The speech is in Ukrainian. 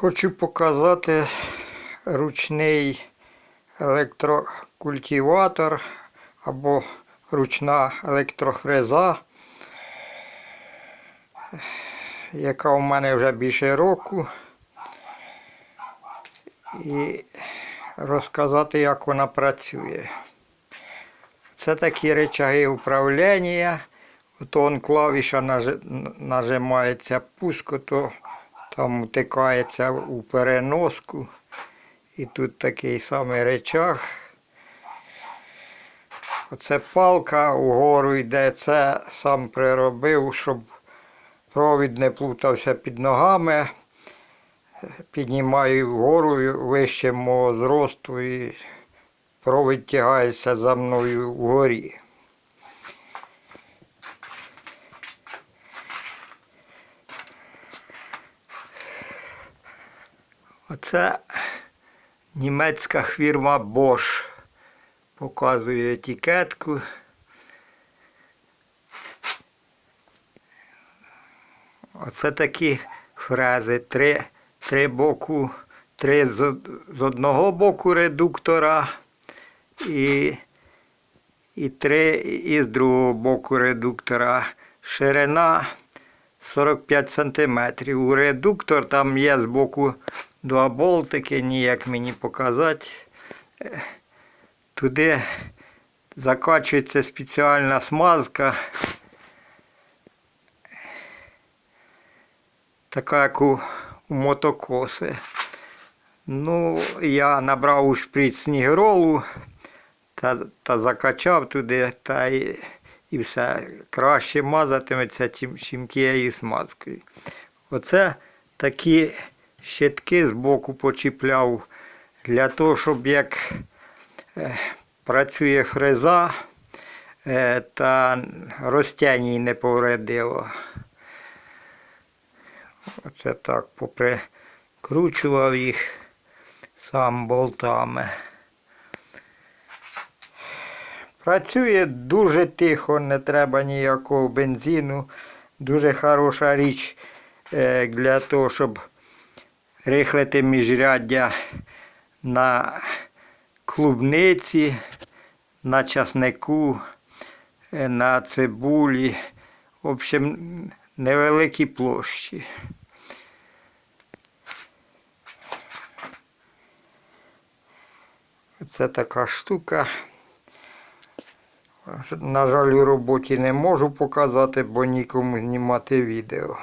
Хочу показати ручний електрокультиватор або ручна електрофреза, яка у мене вже більше року. І розказати, як вона працює. Це такі речаги управління. Он клавіша нажимається пуск, то там втикається у переноску. І тут такий самий речах. Оце палка угору йде, це сам приробив, щоб провід не плутався під ногами. Піднімаю вгору вище мого зросту і провід тягається за мною вгорі. Оце німецька фірма Bosch. Показує етикетку. Оце такі фрези. Три, три боку, три з, з одного боку редуктора і, і три із другого боку редуктора. Ширина 45 см. У редуктор там є з боку два болтики, ніяк мені показати. Туди закачується спеціальна смазка. Така, як у, у мотокоси. Ну, я набрав у шприц снігролу та, та закачав туди, та і, і все. Краще мазатиметься, чим, чим тією смазкою. Оце такі щитки з боку почіпляв для того, щоб як е, працює фреза е, та розтягній не повредило. Оце так поприкручував їх сам болтами. Працює дуже тихо, не треба ніякого бензину. Дуже хороша річ е, для того, щоб рихлити міжряддя на клубниці, на часнику, е, на цибулі. В общем, невеликі площі. Це така штука. На жаль, у роботі не можу показати, бо нікому знімати відео.